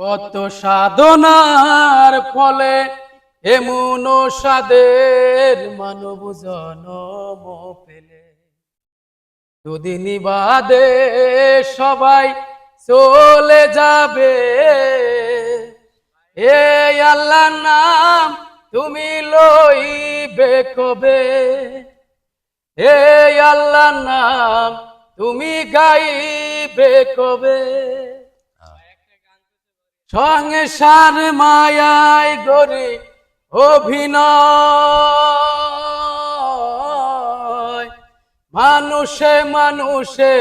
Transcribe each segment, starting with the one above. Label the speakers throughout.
Speaker 1: কত সাধনার ফলে এমন সাদের মানব জনম পেলে। দুদিন বাদে সবাই চলে যাবে। এ আল্লাহ নাম তুমি লইবে কবে? এই আল্লাহ নাম তুমি গাইবে কবে? সংসার মায়ায় গরি অভিনয়। মানুষে মানুষে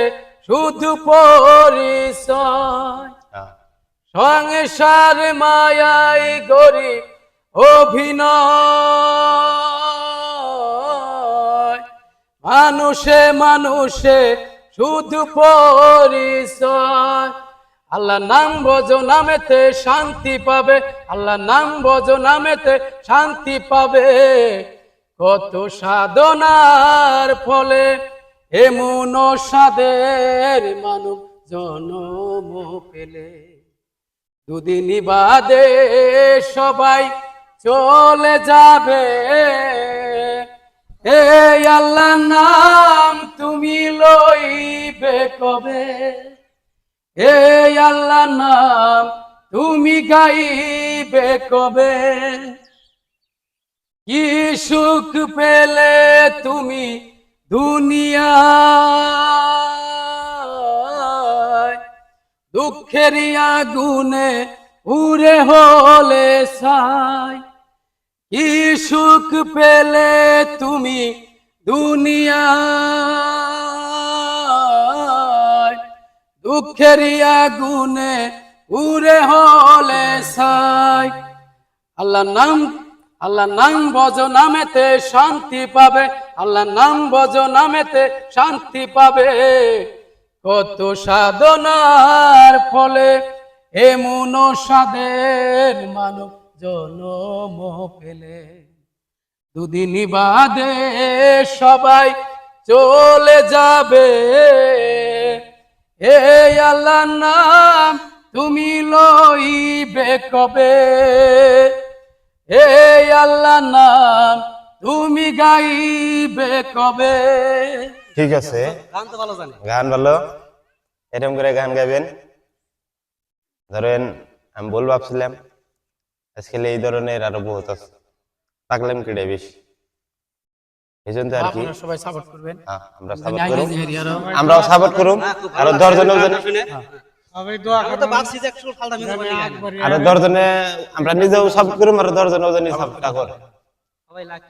Speaker 1: শুধু পরিচয়। সংসার মায়াই গরি অভিনয়। মানুষে মানুষে শুধু পরিচয়। আল্লাহ নাম ভজ নামেতে শান্তি পাবে। আল্লাহ নাম ভজ নামেতে শান্তি পাবে। কত সাধনার ফলে এমন সাদের মানব জনম পেলে। দুদিন বাদে সবাই চলে যাবে। এই আল্লাহ নাম তুমি লইবে কবে? এই আল্লাহ নাম, তুমি গাইবে কবে? কি সুখ পেলে তুমি দুনিয়ায়? দুঃখের আগুনে উড়ে হলে সাই কি সুখ পেলে তুমি দুনিয়ায়? দুঃখের আগুনে উড়ে হলে সাই আল্লাহ নাম আল্লাহ নাম বজ নামেতে শান্তি পাবে। আল্লাহ নাম বজ নামেতে শান্তি পাবে। কত সাধনার ফলে এমন সাদের মানব জনম পেলে। দুদিন বাদে সবাই চলে যাবে। এই আল্লাহ নাম তুমি লইবে কবে? এই আল্লাহ নাম তুমি গাইবে কবে?
Speaker 2: ঠিক আছে।
Speaker 1: গান তো ভালো জানে।
Speaker 2: গান ভালো। এরকম করে গান গাইবেন। ধরেন আমি বল ভাবছিলাম। আজকাল এই ধরনের আরও বহুত আছে। পাগলাম কেটে বেশি। এই জন্য আর কি।
Speaker 1: আপনারা সবাই সাপোর্ট করবেন।
Speaker 2: হ্যাঁ, আমরা সাপোর্ট আমরাও সাপোর্ট করুম আরও দশজনে
Speaker 3: সবাই দোয়া
Speaker 4: আমি তো ভাবছি যে একশো ফালতা মিলে বলি। গান।
Speaker 3: একবারে
Speaker 2: আরও দশজনে আমরা নিজেও সাপোর্ট করুম আরও দশজনে সাপোর্ট করে
Speaker 4: সবাই লাগ